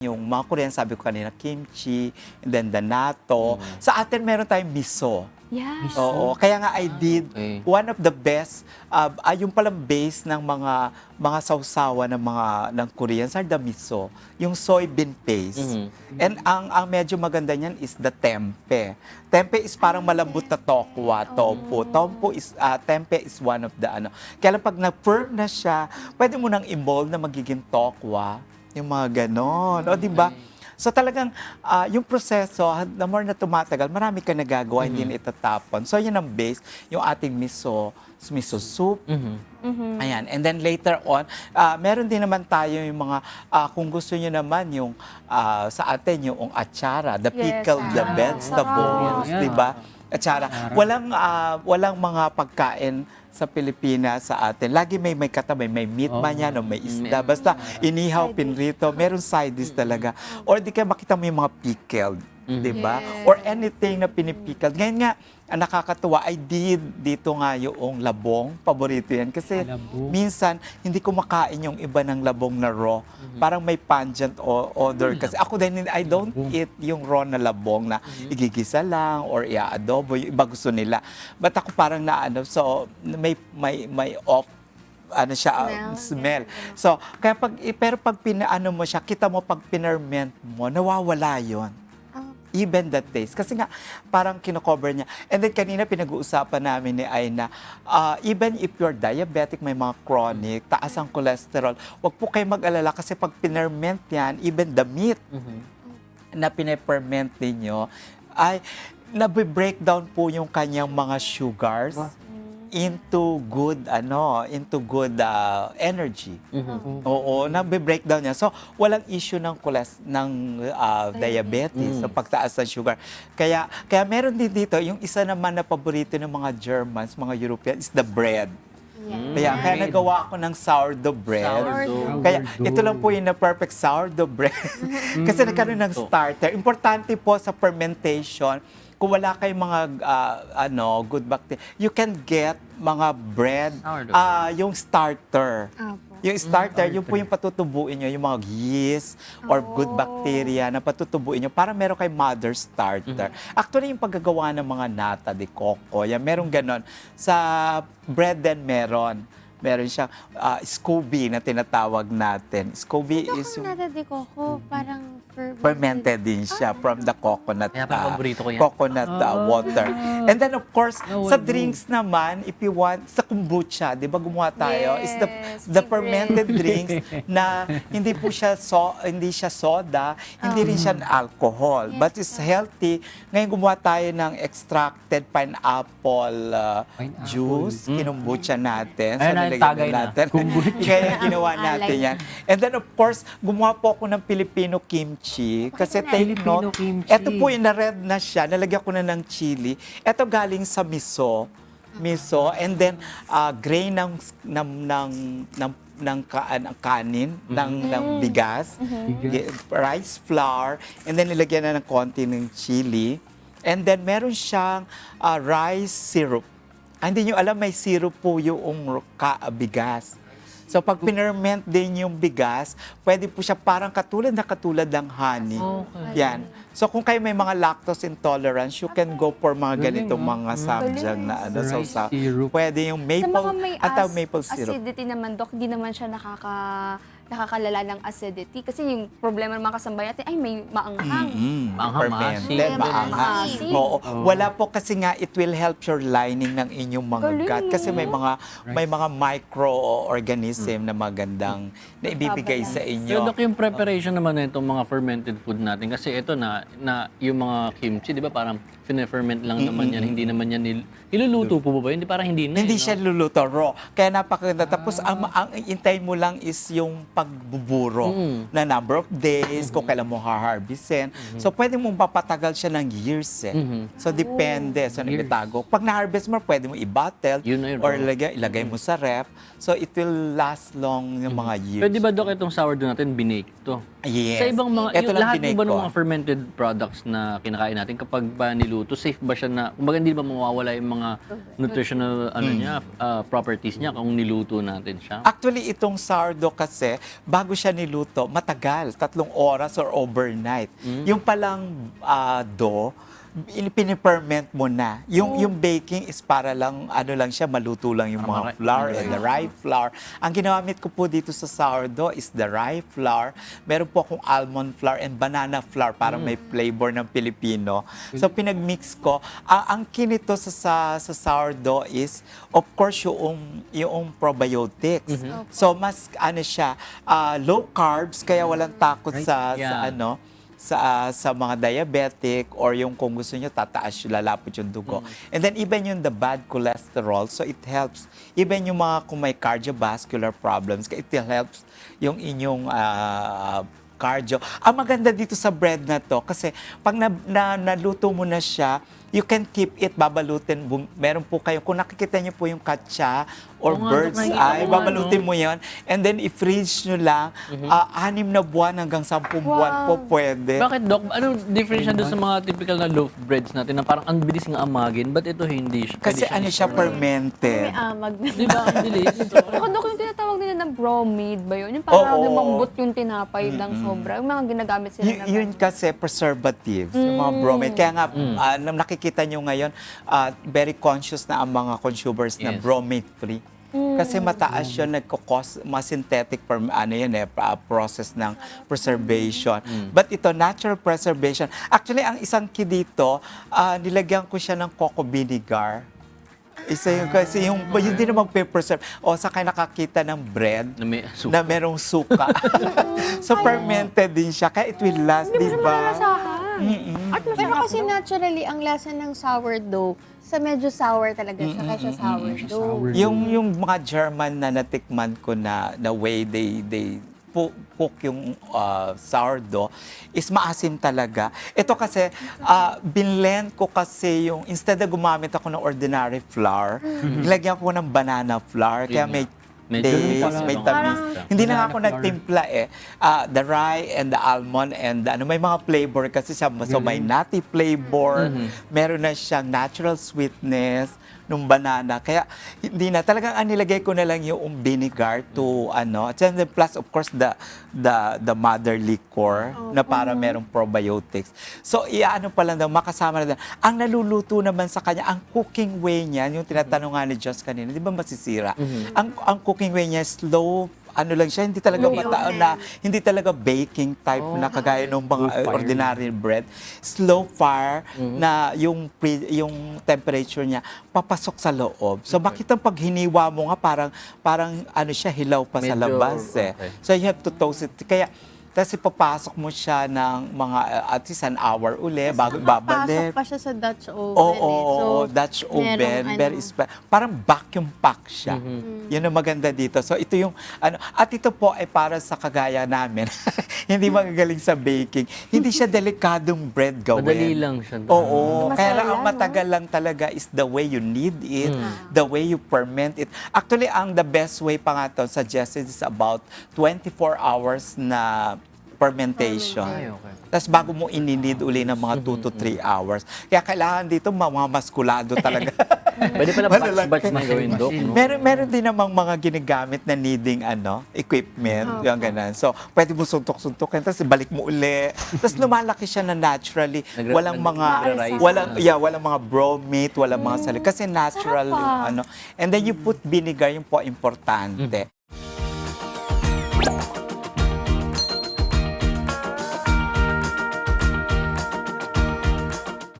yung mga Korean, sabi ko kanina, kimchi, and then the natto. Sa atin, meron tayong miso. Yeah. Oo, kaya nga I did Okay. one of the best, uh, uh, yung palang base ng mga mga sausawa ng mga ng Koreans are the miso, yung soybean paste. Mhm. And ang ang medyo maganda niyan is the tempe. Tempe is parang malambot na tokwa, tofu. Tofu is uh, tempe is one of the ano. Kaya lang pag na-firm na siya, pwede mo nang i-mold na magiging tokwa, yung mga ganon. O di ba? So talagang ah, yung proseso, the more na tumatagal, marami ka nagagawa, hindi na itatapon. So yun ang base, yung ating miso, miso soup, Mhm. Ayan. And then later on, ah, meron din naman tayo yung mga, ah, kung gusto nyo naman, yung ah, sa atin, yung atsara, the Yes, pickled the ah, vegetables, sarap. di ba? Atsara. Walang, ah, walang mga pagkain sa Pilipinas sa atin. Lagi may may katabay, may meat man yan o may isda. Basta inihaw, pinrito, meron side dish talaga. Or di kaya makita mo yung mga pickled, di ba? Yes. Or anything na pinipickled. Ngayon nga, ang nakakatuwa, I did dito nga yung labong, paborito yan. Kasi Labong. minsan, hindi ko makain yung iba ng labong na raw. Parang may pungent odor. Kasi ako din, I don't eat yung raw na labong na igigisa lang or i-adobo. Yung iba gusto nila. But ako parang naano, so may, may, may off ano siya, uh, Smell. smell. So, kaya pag, pero pag pinaano mo siya, kita mo pag pinerment mo, nawawala yon. Even the taste. Kasi nga, parang kinocover niya. And then kanina pinag-uusapan namin ni Aina, ah, even if you're diabetic, may mga chronic, taas ang cholesterol, wag po kayo mag-alala kasi pag pinerment yan, even the meat na pineperment ninyo, ay nabe-breakdown po yung kanyang mga sugars into good ano into good ah, energy. Oo, nabe-breakdown niya. So, walang issue ng choles ng ah, diabetes, ng pagtaas ng sugar. Kaya kaya meron din dito yung isa naman na paborito ng mga Germans, mga European is the bread. Yeah. Kaya, kaya nagawa ako ng sourdough bread. Sourdough. Kaya ito lang po yung na perfect sourdough bread. Kasi nagkaroon ng starter. Importante po sa fermentation, kung wala kayong mga ah, ano, good bacteria, you can get mga bread, ah, yung starter. Apo. Yung starter, yun po yung patutubuin nyo, yung mga yeast or good Oh. bacteria na patutubuin nyo para meron kay mother starter. Actually, yung paggagawa ng mga nata de coco, yan, meron ganon. Sa bread din meron. Meron siyang ah, Scooby na tinatawag natin. Scooby Ito is kung yung nata de coco, parang fermented. din siya from the coconut Kaya ah, paborito ko yan. coconut ah, water. And then of course, No, sa drinks naman, if you want, sa kombucha, 'di ba gumawa tayo? is the Yes, the fermented drinks na hindi po siya so hindi siya soda, hindi rin siya alcohol, but it's healthy. Ngayon gumawa tayo ng extracted pineapple ah, Pineapple. juice, kinumbucha natin. Ayun na, nilagyan tagay na. natin. Kaya ginawa natin yan. And then of course, gumawa po ako ng Filipino kimchi. Kasi Pakita take Filipino note, kimchi. ito po yung na-red na siya, nalagyan ko na ng chili. Ito galing sa miso. Miso. And then, ah, grain ng, ng, ng, ng ng kaan, ang kanin, ng, ng bigas, gi- rice flour, and then nilagyan na ng konti ng chili. And then meron siyang ah, rice syrup. Ah, hindi nyo alam, may syrup po yung ka, bigas. So pag pinerment din yung bigas, pwede po siya parang katulad na katulad ng honey. Okay. Yan. So kung kayo may mga lactose intolerance, you can go for mga ganitong mga samjang na ano. So, sa, pwede yung maple, may as- maple syrup. acidity naman, Dok, hindi naman siya nakaka nakakalala ng acidity. Kasi yung problema ng mga kasambay natin, ay may maanghang. Mm, Maanghang, fermented, maasim. maanghang. Maasim. Oo. Wala po kasi nga it will help your lining ng inyong mga Galing, gut kasi may no? mga may mga microorganism na magandang na ibibigay sa Pero inyo. Dok, yung preparation naman na itong mga fermented food natin, kasi ito na, na yung mga kimchi, di ba parang fine-ferment lang naman yan, hindi naman yan nil, niluluto po ba? Hindi parang hindi na. Hindi eh, siya no? luluto raw. Kaya napakaganda. Tapos ang, ang intay mo lang is yung pagbuburo Mm. na number of days, kung kailan mo ha-harvestin. So pwede mong papatagal siya ng years eh. Mhm. So depende sa nabitago. Pag na-harvest mo, pwede mo i-bottle Yun yun, or oh. ilagay, ilagay mo sa ref. So it will last long yung mga years. Pwede ba, Dok, itong sourdough natin, binake to? Yes. Sa ibang mga, Ito yung, lang lahat ba ng mga fermented products na kinakain natin, kapag ba niluto, safe ba siya na, kumbaga hindi ba mawawala yung mga nutritional ano Mm. niya, ah, properties niya kung niluto natin siya? Actually, itong sourdough kasi, bago siya niluto, matagal, tatlong oras or overnight. Hmm. Yung palang ah, dough, in- piniperment mo na. Yung yung baking is para lang ano lang siya maluto lang yung mga flour and the rye flour. Ang ginamit ko po dito sa sourdough is the rye flour. Meron po akong almond flour and banana flour para may flavor ng Pilipino. So pinagmix ko. Ah, ang kinito sa, sa sa sourdough is of course yung yung probiotics. So mas ano siya ah, low carbs kaya walang takot Right, sa sa yeah. ano sa sa mga diabetic or yung kung gusto nyo tataas lalapot yung dugo. And then even yung the bad cholesterol, so it helps even yung mga kung may cardiovascular problems, it helps yung inyong ah, cardio. Ang maganda dito sa bread na to kasi pag na, na, naluto mo na siya, you can keep it babalutin. Bum- Meron po kayo, kung nakikita niyo po yung katsa or nga, bird's nakikita eye, nga, babalutin no? mo yan. And then i-freeze nyo lang, ah, anim na buwan hanggang sampung buwan po pwede. Bakit, Doc? Anong difference siya doon sa mga typical na loaf breads natin na parang ang bilis nga amagin, but ito hindi siya? Kasi ano siya, fermented. May amag na. Di ba? Ang bilis. Ako, Dok, yung nila na bromade ba yun? Yung parang Oo. lumambot yung tinapay ng sobra. Yung mga ginagamit sila Y- na yun kasi preservatives, yung mga bromide. Kaya nga, ah, nang nakikita nyo ngayon, ah, very conscious na ang mga consumers na Yes. bromide-free. Kasi mataas yun, nagkakos, mga synthetic, per, ano yun eh, pa- process ng preservation. But ito, natural preservation. Actually, ang isang key dito, ah, nilagyan ko siya ng cocoa vinegar. Isa yung, kasi yung, yun din na magpe-preserve. O, sa kayo nakakita ng bread, Na may suka. na merong suka. so, fermented din siya. Kaya it will last, di ba? At Pero kasi naturally, ang lasa ng sourdough, sa medyo sour talaga siya, kaya siya sourdough. Yung, yung mga German na natikman ko na the way they, they pu- cook yung uh, sourdough is maasim talaga. Ito kasi, uh, binlend ko kasi yung, instead na gumamit ako ng ordinary flour, nilagyan ko ng banana flour. Kaya may. Medyo taste, parang- may tamis. Hindi na nga ako nagtimpla eh. Ah, the rye and the almond and ano, may mga flavor kasi siya. So may nutty flavor, meron na siyang natural sweetness nung banana. Kaya hindi na. Talagang ang nilagay ko na lang yung vinegar to ano. At then plus of course the the the mother liquor na para merong probiotics. So iano pa lang daw, makasama na daw. Ang naluluto naman sa kanya, ang cooking way niya, yung tinatanong nga ni Joss kanina, di ba masisira? Ang, ang cooking way niya, slow, ano lang siya, hindi talaga mataon na, hindi talaga baking type na kagaya ng mga ordinary bread. Slow fire na yung pre- yung temperature niya papasok sa loob. So bakit ang pag hiniwa mo nga parang parang ano siya hilaw pa sa Medyo- labas eh. okay. So you have to toast it. Kaya tapos ipapasok mo siya ng mga uh, at least an hour uli bago babalik. Pa siya sa Dutch oven Oo, eh. oo, So, oo, Dutch oven, merong very ano. parang vacuum pack siya. Mm-hmm. Yun ang maganda dito. So ito yung ano at ito po ay para sa kagaya namin. Hindi magagaling sa baking. Hindi siya delikadong bread gawin. Madali lang siya. Oo, Masaya, kaya lang ang no? matagal lang talaga is the way you knead it, Mm. the way you ferment it. Actually, ang the best way pa nga to suggested is about 24 hours na fermentation. Ay, okay. Tapos bago mo ininid uli ng mga 2 to 3 hours. Kaya kailangan dito mga maskulado talaga. Pwede pala batch-batch na gawin, Doc. No? meron, meron din namang mga ginagamit na kneading ano, equipment, yung ganun. So, pwede mo suntok-suntokin, tapos balik mo uli. Tapos lumalaki siya na naturally. Nagra- Walang mga, walang, yeah, walang mga bromate, walang mga sali. Kasi natural yung ah. ano. And then you put vinegar, yung po importante.